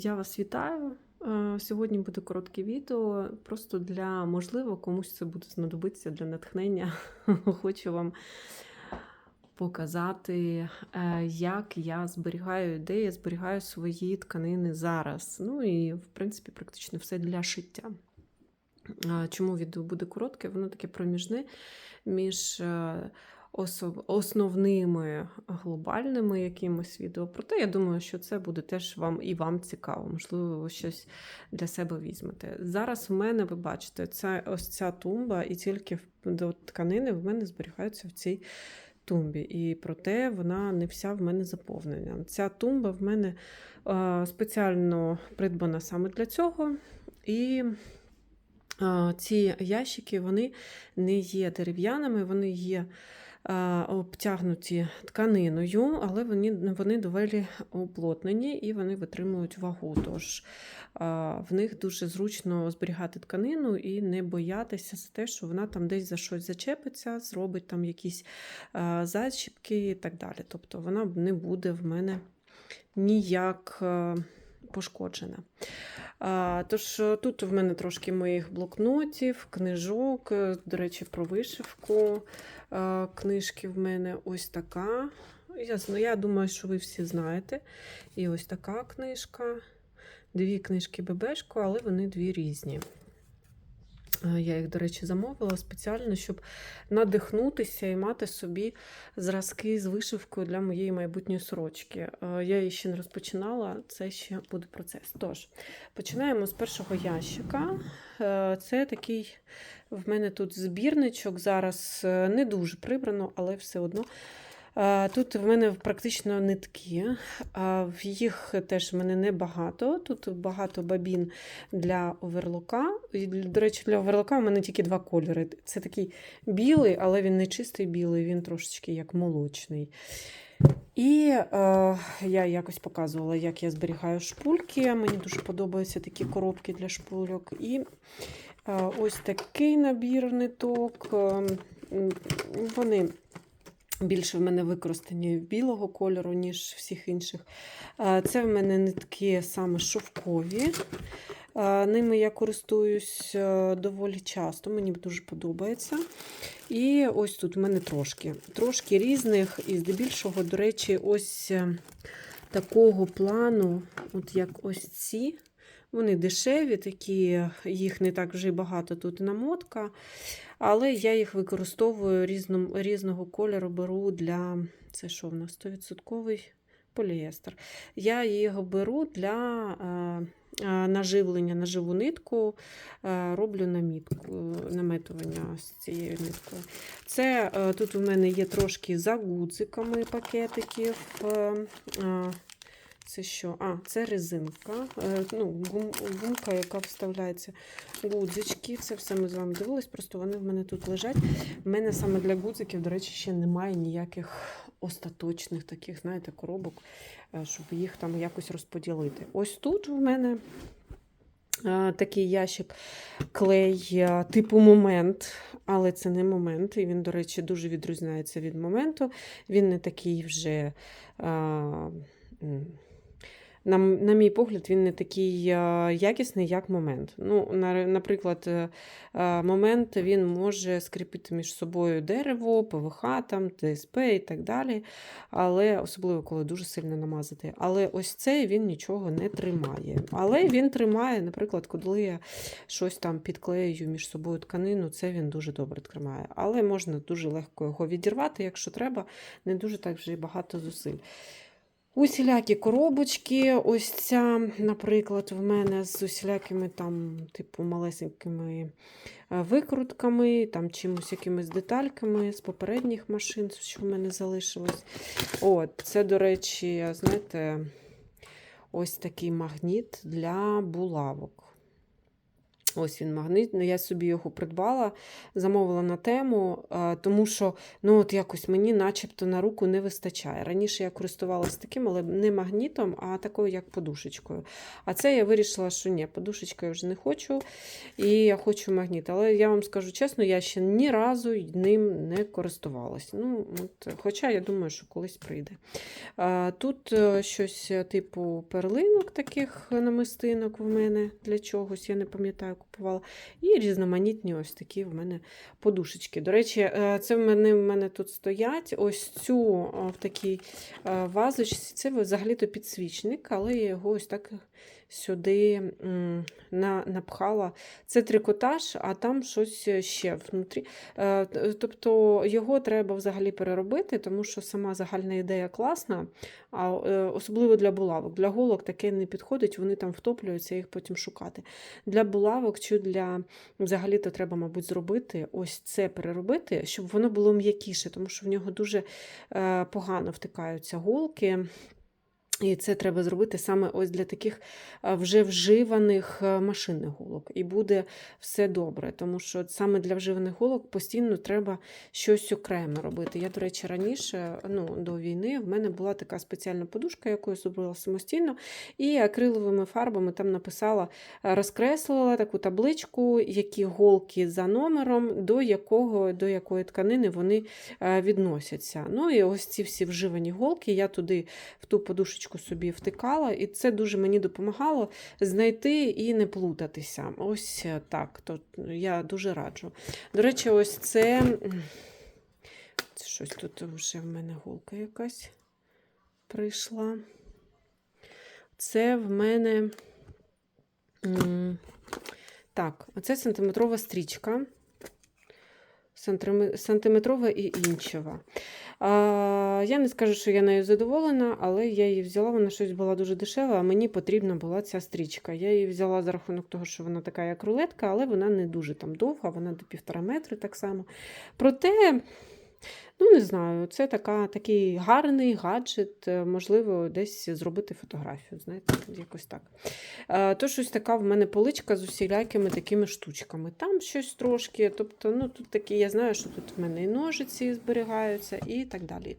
Я вас вітаю. Е, Сьогодні буде коротке відео. Просто для можливо, комусь це буде знадобитися для натхнення. Хочу вам показати, е, як я зберігаю де я зберігаю свої тканини зараз. Ну і, в принципі, практично все для шиття. Е, Чому відео буде коротке? Воно таке проміжне між основними глобальними якимось відео. Проте я думаю, що це буде теж вам і вам цікаво. Можливо, ви щось для себе візьмете. Зараз в мене, ви бачите, це ось ця тумба, і тільки до тканини в мене зберігаються в цій тумбі. І проте вона не вся в мене заповнена. Ця тумба в мене е, спеціально придбана саме для цього. І е, ці ящики вони не є дерев'яними, вони є е, обтягнуті тканиною, але вони, вони доволі уплотнені і вони витримують вагу. Тож в них дуже зручно зберігати тканину і не боятися за те, що вона там десь за щось зачепиться, зробить там якісь зачіпки і так далі. Тобто вона не буде в мене ніяк пошкоджена. Тож е, тут в мене трошки моїх блокнотів, книжок, е, до речі, про вишивку. Е, Книжки в мене ось така. Я, я думаю, що ви всі знаєте. І ось така книжка. Дві книжки Бебешко, але вони дві різні. Е, Я їх, до речі, замовила спеціально, щоб надихнутися і мати собі зразки з вишивкою для моєї майбутньої сорочки. Е, Я її ще не розпочинала, це ще буде процес. Тож, починаємо з першого ящика. Е, Це такий в мене тут збірничок. Зараз не дуже прибрано, але все одно. Е, Тут в мене практично нитки, в їх теж в мене небагато. Тут багато бабін для оверлока. До речі, для оверлока в мене тільки два кольори. Це такий білий, але він не чистий білий, він трошечки як молочний. І е, я якось показувала, як я зберігаю шпульки. Мені дуже подобаються такі коробки для шпульок. І е, ось такий набір ниток. Е, Вони більше в мене використані білого кольору, ніж всіх інших. Це в мене нитки саме шовкові. Ними я користуюсь е, доволі часто, мені дуже подобається. І ось тут в мене трошки трошки різних, і здебільшого, до речі, ось е, такого плану, от як ось ці. Вони дешеві, такі, їх не так вже багато тут намотка. Але я їх використовую різном, різного кольору беру для. Це що в нас? 100% поліестер. Я його беру для е, е, наживлення на живу нитку, е, роблю намітку, наметування з цією ниткою. Це тут у мене є трошки за гудзиками пакетиків. Це що? А, це резинка. е, Ну, гум, гумка, яка вставляється гудзички. Це все ми з вами дивились, просто вони в мене тут лежать. У мене саме для гудзиків, до речі, ще немає ніяких остаточних таких, знаєте, коробок, е, щоб їх там якось розподілити. Ось тут в мене е, такий ящик клей типу момент, але це не момент. І він, до речі, дуже відрізняється від моменту. Він не такий вже. м, на, на мій погляд, він не такий е, якісний, як момент. Ну, на, наприклад, е, е, момент він може скріпити між собою дерево, ПВХ, там, ТСП і так далі. Але особливо, коли дуже сильно намазати. Але ось цей він нічого не тримає. Але він тримає, наприклад, коли я щось там підклею між собою тканину, це він дуже добре тримає. Але можна дуже легко його відірвати, якщо треба, не дуже так вже й багато зусиль. Усілякі коробочки, ось ця, наприклад, в мене з усілякими там, типу, малесенькими е, викрутками, там чимось якимись детальками з попередніх машин, що в мене залишилось. От, це, до речі, знаєте, ось такий магніт для булавок. Ось він магнит. ну, Я собі його придбала, замовила на тему, е, тому що ну, от якось мені начебто на руку не вистачає. Раніше я користувалася таким, але не магнітом, а такою, як подушечкою. А це я вирішила, що ні, подушечку я вже не хочу, і я хочу магніт. Але я вам скажу чесно, я ще ні разу ним не користувалася. Ну, от, Хоча я думаю, що колись прийде. Тут е, щось е, типу перлинок, таких намистинок в мене для чогось, я не пам'ятаю, купувала. І різноманітні ось такі в мене подушечки. До речі, е, це в мене, в мене тут стоять. Ось цю е, в такій е, вазочці. Це взагалі-то підсвічник, але я його ось так сюди на, напхала. Це трикотаж, а там щось ще внутрі. Е, Тобто його треба взагалі переробити, тому що сама загальна ідея класна, а е, особливо для булавок. Для голок таке не підходить, вони там втоплюються, їх потім шукати. Для булавок чи для взагалі-то треба, мабуть, зробити ось це переробити, щоб воно було м'якіше, тому що в нього дуже е, погано втикаються голки. І це треба зробити саме ось для таких е, вже вживаних е, машинних голок. І буде все добре, тому що саме для вживаних голок постійно треба щось окреме робити. Я, до речі, раніше, ну, до війни, в мене була така спеціальна подушка, яку я зробила самостійно, і акриловими фарбами там написала, е, розкреслила таку табличку, які голки за номером, до якого, до якої тканини вони відносяться. Ну і ось ці всі вживані голки я туди в ту подушечку собі втикала, і це дуже мені допомагало знайти і не плутатися. Ось е, так. То я дуже раджу. До речі, ось це. щось тут вже в мене голка якась прийшла. Це в мене. Так, оце сантиметрова стрічка. Сантиме- Сантиметрова і іншого. Я не скажу, що я нею задоволена, але я її взяла, вона щось була дуже дешева, а мені потрібна була ця стрічка. Я її взяла за рахунок того, що вона така, як рулетка, але вона не дуже там довга, вона до півтора метри так само. Проте, ну не знаю, це така, такий гарний гаджет, е, можливо, десь зробити фотографію, знаєте, якось так. Е, То щось така в мене поличка з усілякими такими штучками. Там щось трошки, тобто, ну тут такі, я знаю, що тут в мене і ножиці зберігаються, і так далі.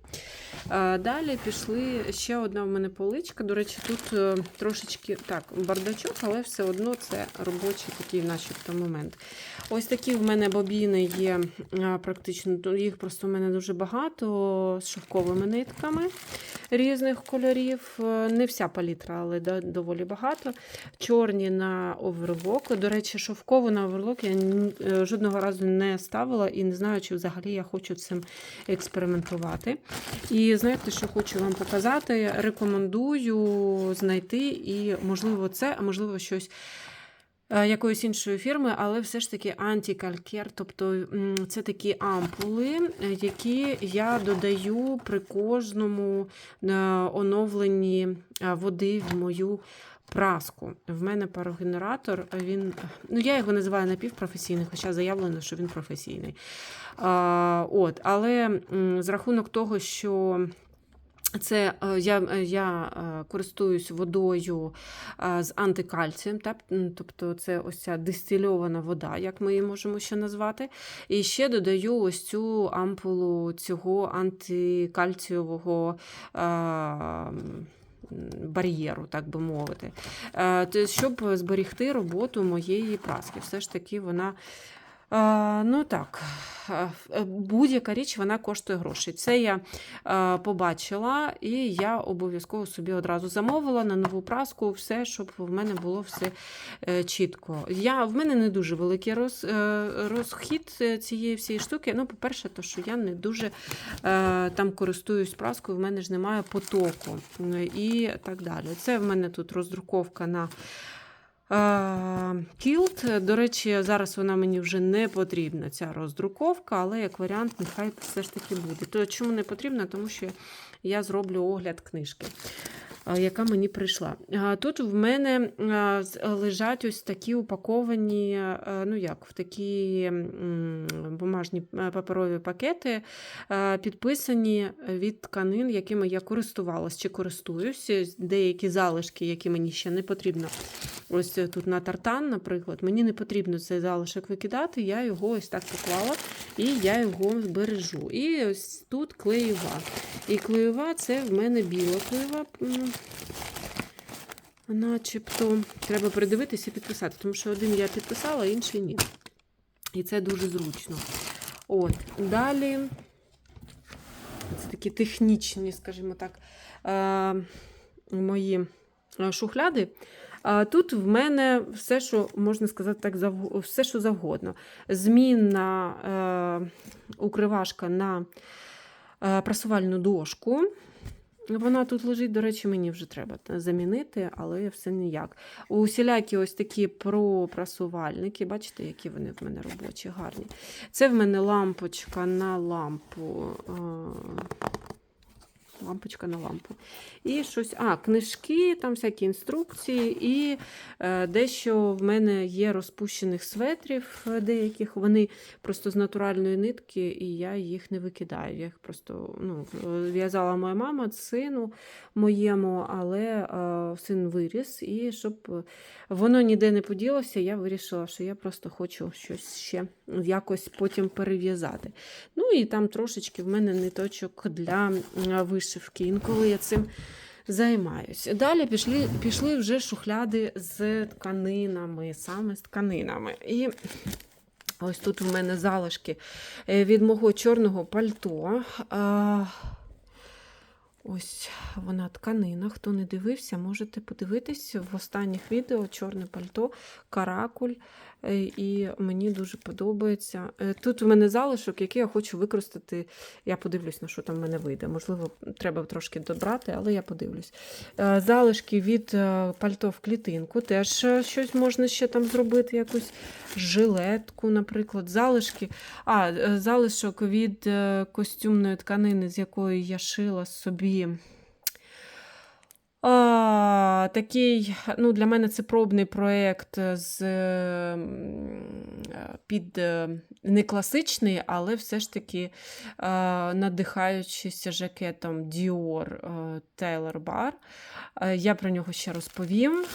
Е, Далі пішли ще одна в мене поличка. До речі, тут трошечки так, бардачок, але все одно це робочий такий, начебто, момент. Ось такі в мене бобіни є практично, їх просто в мене дуже багато з шовковими нитками різних кольорів. Е, Не вся палітра, але доволі багато. Чорні на оверлок. До речі, шовкову на оверлок я е, жодного разу не ставила і не знаю, чи взагалі я хочу цим експериментувати. І знаєте, що хочу вам показати? Рекомендую знайти і, можливо, це, а можливо, щось. Е, Якоїсь іншої фірми, але все ж таки антикалькер, тобто це такі ампули, е, які я додаю при кожному е, оновленні води в мою праску. В мене парогенератор, він, ну я його називаю напівпрофесійний, хоча заявлено, що він професійний. От, але з рахунок того, що це е, я, е, я е, користуюсь водою з антикальцієм? Тобто це ось ця дистильована вода, як ми її можемо ще назвати. І ще додаю ось цю ампулу цього антикальцієвого. Бар'єру, так би мовити, щоб зберігти роботу моєї праски. Все ж таки, вона Ну так, е, будь-яка річ вона коштує грошей. Це я побачила, і я обов'язково собі одразу замовила на нову праску, все, щоб в мене було все е, чітко. Я, В мене не дуже великий роз, е, розхід цієї всієї штуки. Ну, по-перше, то що я не дуже там користуюсь праскою, в мене ж немає потоку і так далі. Це в мене тут роздруковка на. Кілт, до речі, зараз вона мені вже не потрібна, ця роздруковка, але як варіант, нехай все ж таки буде. То чому не потрібна? Тому що я зроблю огляд книжки, яка мені прийшла. Тут в мене лежать ось такі упаковані, ну як, в такі бумажні паперові пакети, підписані від тканин, якими я користувалась чи користуюсь. Деякі залишки, які мені ще не потрібно ось тут на тартан, наприклад, мені не потрібно цей залишок викидати, я його ось так поклала і я його збережу. І ось тут клеєва. І клеєва це в мене біла клеєва. Начебто треба передивитися і підписати, тому що один я підписала, а інший ні. І це дуже зручно. От, далі. Це такі технічні, скажімо так, е, мої е, шухляди. Тут в мене все, що можна сказати так, все, що завгодно. Змінна е, укривашка на прасувальну дошку. Вона тут лежить, до речі, мені вже треба замінити, але все ніяк. Усілякі ось такі пропрасувальники, бачите, які вони в мене робочі, гарні. Це в мене лампочка на лампу. Е, Лампочка на лампу. І щось, а, книжки, там всякі інструкції, і е, дещо в мене є розпущених светрів е, деяких. Вони просто з натуральної нитки, і я їх не викидаю. Я їх просто ну, е, в'язала моя мама сину моєму, але е, син виріс. І щоб е, воно ніде не поділося, я вирішила, що я просто хочу щось ще якось потім перев'язати. Ну і там трошечки в мене ниточок для м, вишивки. Інколи я цим займаюся. Далі пішли, пішли вже шухляди з тканинами, саме з тканинами. І ось тут у мене залишки е, від мого чорного пальто. Ось вона тканина. Хто не дивився, можете подивитись в останніх відео чорне пальто, каракуль. Е, І мені дуже подобається. Е, Тут в мене залишок, який я хочу використати. Я подивлюсь, на що там в мене вийде. Можливо, треба трошки добрати, але я подивлюсь. Е, Залишки від пальто в клітинку. Теж щось можна ще там зробити, якусь жилетку, наприклад. Залишки. А, залишок від костюмної тканини, з якої я шила собі. такие А, такий, ну, для мене це пробний проєкт з е, е, під е, не класичний, але все ж таки е, надихаючись жакетом Dior Taylor Bar. Я про нього ще розповім.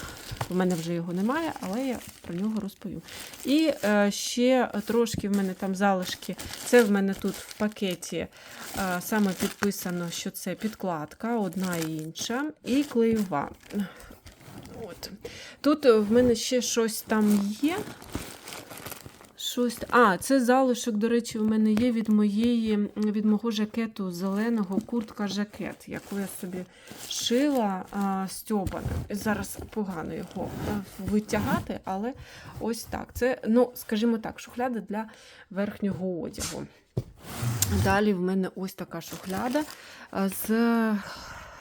У мене вже його немає, але я про нього розповім. І ще трошки в мене там залишки. Це в мене тут в пакеті саме підписано, що це підкладка, одна і інша, і клеєва. От. Тут в мене ще щось там є. Щось... А, це залишок, до речі, в мене є від моєї, від мого жакету зеленого куртка-жакет, яку я собі шила а, стьобана. Зараз погано його витягати, але ось так. Це, ну, скажімо так, шухляда для верхнього одягу. Далі в мене ось така шухляда з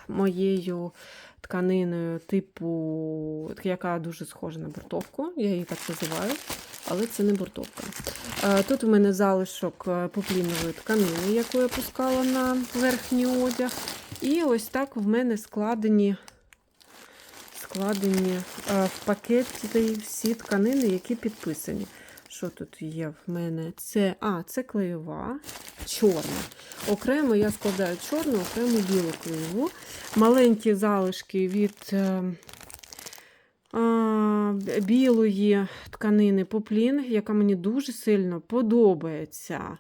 моєю тканиною, типу, яка дуже схожа на бортовку. Я її так називаю, але це не бортовка. Е, Тут у мене залишок е, поплінової тканини, яку я пускала на верхній одяг. І ось так в мене складені, складені е, в пакеті всі тканини, які підписані. Що тут є в мене? Це, а, це клеєва, чорна. Окремо я складаю чорну, окремо білу клеєву. Маленькі залишки від е, а, білої тканини поплін, яка мені дуже сильно подобається.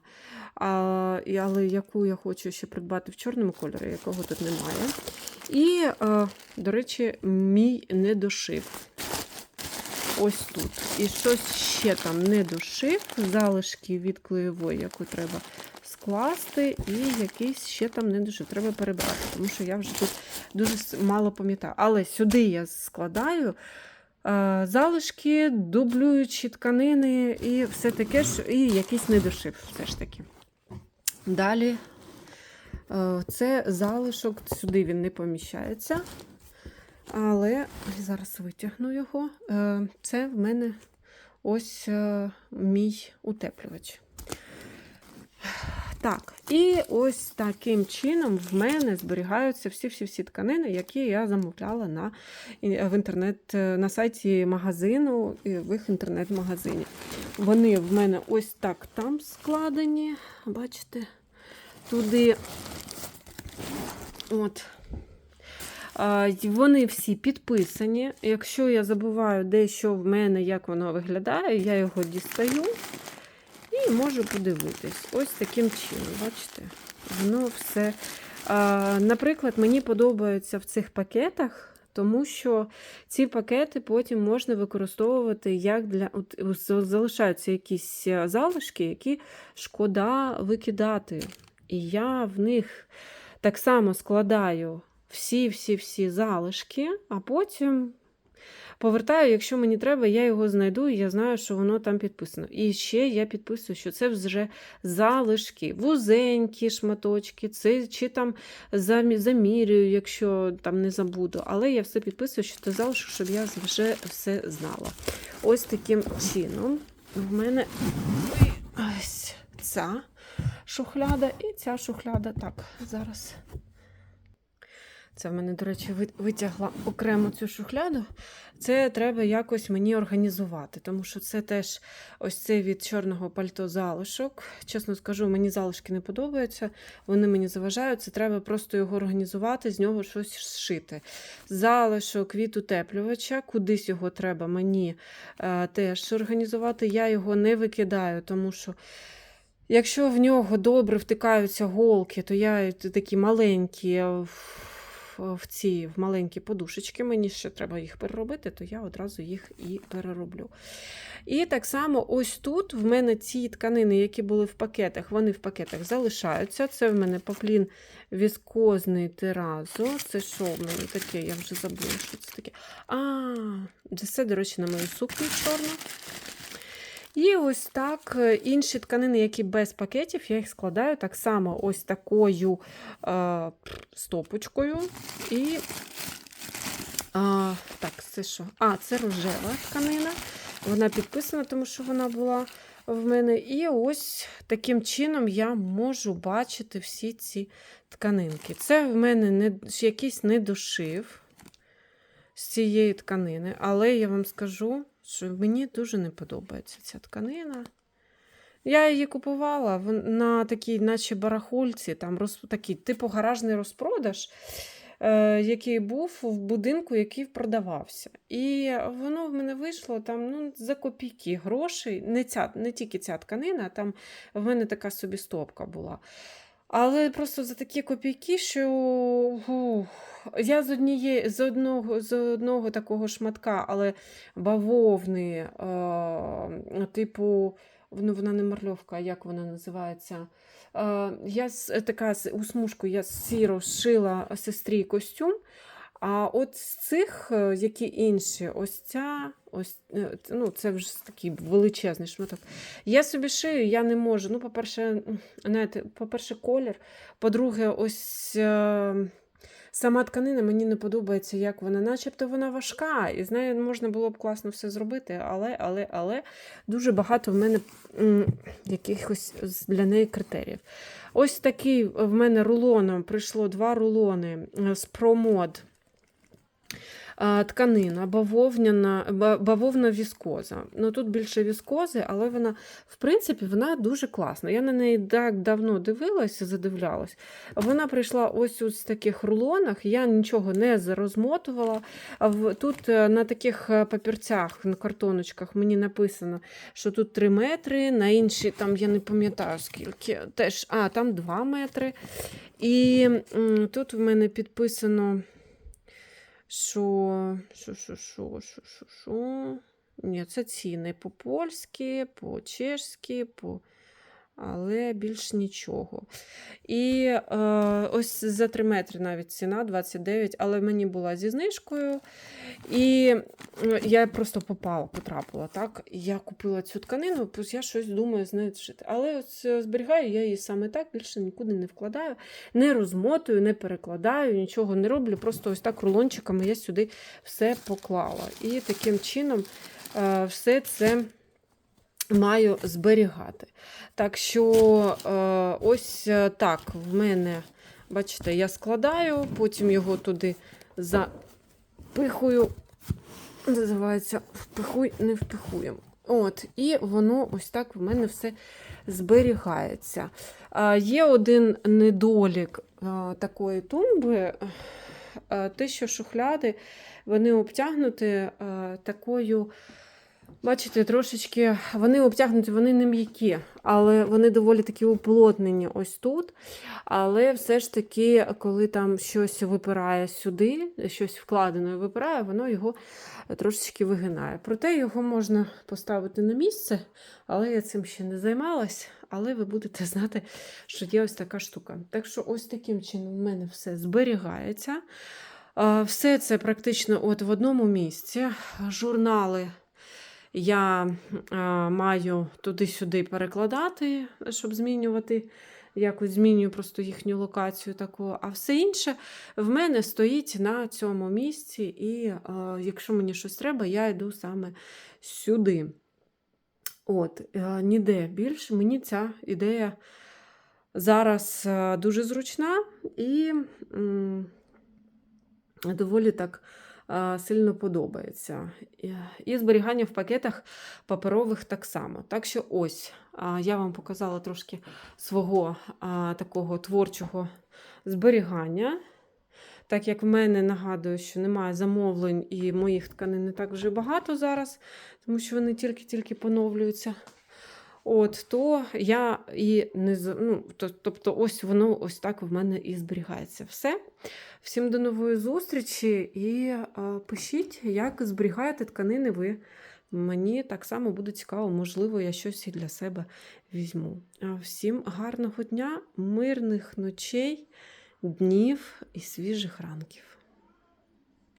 А, але яку я хочу ще придбати в чорному кольорі, якого тут немає. І, е, до речі, мій недошив. Ось тут. І щось ще там не дошив, залишки від клеєвої, яку треба скласти, і якийсь ще там не дошив. Треба перебрати, тому що я вже тут дуже мало пам'ятаю. Але сюди я складаю е, залишки, дублюючі тканини і все таке ж, і якийсь недошив все ж таки. Далі е, це залишок, сюди він не поміщається. Але зараз витягну його. Е, Це в мене ось е, мій утеплювач. Так, і ось таким чином в мене зберігаються всі-всі-всі тканини, які я замовляла на, в інтернет, е, на сайті магазину, в їх інтернет-магазині. Вони в мене ось так там складені. Бачите? Туди. От. Вони всі підписані. Якщо я забуваю дещо в мене, як воно виглядає, я його дістаю і можу подивитись. Ось таким чином, бачите, воно все. Наприклад, мені подобається в цих пакетах. Тому що ці пакети потім можна використовувати як для от, залишаються якісь е, залишки, які шкода викидати. І я в них так само складаю всі-всі-всі залишки, а потім повертаю, якщо мені треба, я його знайду, і я знаю, що воно там підписано. І ще я підписую, що це вже залишки, вузенькі шматочки, це чи там замірюю, якщо там не забуду. Але я все підписую, що це залишок, щоб я вже все знала. Ось таким чином в мене ось ця шухляда і ця шухляда. Так, зараз. Це в мене, до речі, витягла окремо цю шухляду. Це треба якось мені організувати, тому що це теж ось це від чорного пальто залишок. Чесно скажу, мені залишки не подобаються, вони мені заважають. Це треба просто його організувати, з нього щось зшити. Залишок від утеплювача, кудись його треба мені е, теж організувати. Я його не викидаю, тому що. Якщо в нього добре втикаються голки, то я такі маленькі е, в, ці в маленькі подушечки, мені ще треба їх переробити, то я одразу їх і перероблю. І так само ось тут в мене ці тканини, які були в пакетах, вони в пакетах залишаються. Це в мене поплін віскозний теразо. Це що в мене таке? Я вже забула, що це таке. А, це все, до речі, на мою сукню чорну. І ось так е, інші тканини, які без пакетів, я їх складаю так само ось такою е, стопочкою. І а, так, це що? А, це рожева тканина. Вона підписана, тому що вона була в мене. І ось таким чином я можу бачити всі ці тканинки. Це в мене не, якийсь недошив з цієї тканини, але я вам скажу, що мені дуже не подобається ця тканина. Я її купувала на такій, наче барахольці, там роз, такий, типу гаражний розпродаж, е, який був в будинку, який продавався. І воно в мене вийшло там ну, за копійки грошей. Не, ця, не тільки ця тканина, там в мене така собі стопка була. Але просто за такі копійки, що ух, я з однієї з одного з одного такого шматка, але бавовни, е, типу, ну, вона не марльовка, як вона називається? Е, я така з- у я сіро шила сестрі костюм. А от з цих, е, які інші, ось ця, ось, е, ну, це вже такий величезний шматок. Я собі шию, я не можу. Ну, по-перше, знаєте, по-перше, колір. По-друге, ось е, сама тканина мені не подобається, як вона, начебто вона важка, і з нею можна було б класно все зробити, але, але, але дуже багато в мене якихось для неї критеріїв. Ось такий в мене рулоном прийшло два рулони е, з промод. Тканина, бавовняна, бавовна віскоза. Ну тут більше віскози, але вона, в принципі, вона дуже класна. Я на неї так давно дивилася, задивлялась. Вона прийшла ось у таких рулонах, я нічого не розмотувала. Тут е, на таких е, папірцях, на картоночках мені написано, що тут 3 метри, на інші, там я не пам'ятаю скільки, теж, а, там 2 метри. І тут в мене підписано. Що, що, що, що, що, що, що. Ні, це ціни по-польськи, по-чешськи, по... але більш нічого. І е, ось за 3 метри навіть ціна 29, але мені була зі знижкою. І е, я просто попала, потрапила. так. Я купила цю тканину, я щось думаю з нею зшити. Але ось е, зберігаю я її саме так, більше нікуди не вкладаю, не розмотую, не перекладаю, нічого не роблю. Просто ось так рулончиками я сюди все поклала. І таким чином е, все це маю зберігати. Так що е, ось е, так в мене, бачите, я складаю, потім його туди запихую. Називається впихуй, не впихуємо. От, і воно ось так в мене все зберігається. А, є один недолік а, такої тумби. е, те, що шухляди, вони обтягнуті е, такою. Бачите, трошечки вони обтягнуті, вони не м'які, але вони доволі такі уплотнені ось тут. Але все ж таки, коли там щось випирає сюди, щось вкладено і випирає, воно його трошечки вигинає. Проте його можна поставити на місце, але я цим ще не займалась. Але ви будете знати, що є ось така штука. Так що, ось таким чином в мене все зберігається. Все це практично от в одному місці. Журнали я а, маю туди-сюди перекладати, щоб змінювати. Якось змінюю просто їхню локацію таку. А все інше в мене стоїть на цьому місці, і е, якщо мені щось треба, я йду саме сюди. От, е, ніде більше. Мені ця ідея зараз е, дуже зручна і м, доволі так е, сильно подобається. І- І зберігання в пакетах паперових так само. Так що ось я вам показала трошки свого такого творчого зберігання. Так як в мене нагадую, що немає замовлень і моїх тканин не так вже багато зараз, тому що вони тільки-тільки поновлюються. От, то я і не ну, то- тобто, ось воно ось так в мене і зберігається. Все. Всім до нової зустрічі і е, пишіть, як зберігаєте тканини ви. Мені так само буде цікаво, можливо, я щось і для себе візьму. Всім гарного дня, мирних ночей, днів і свіжих ранків.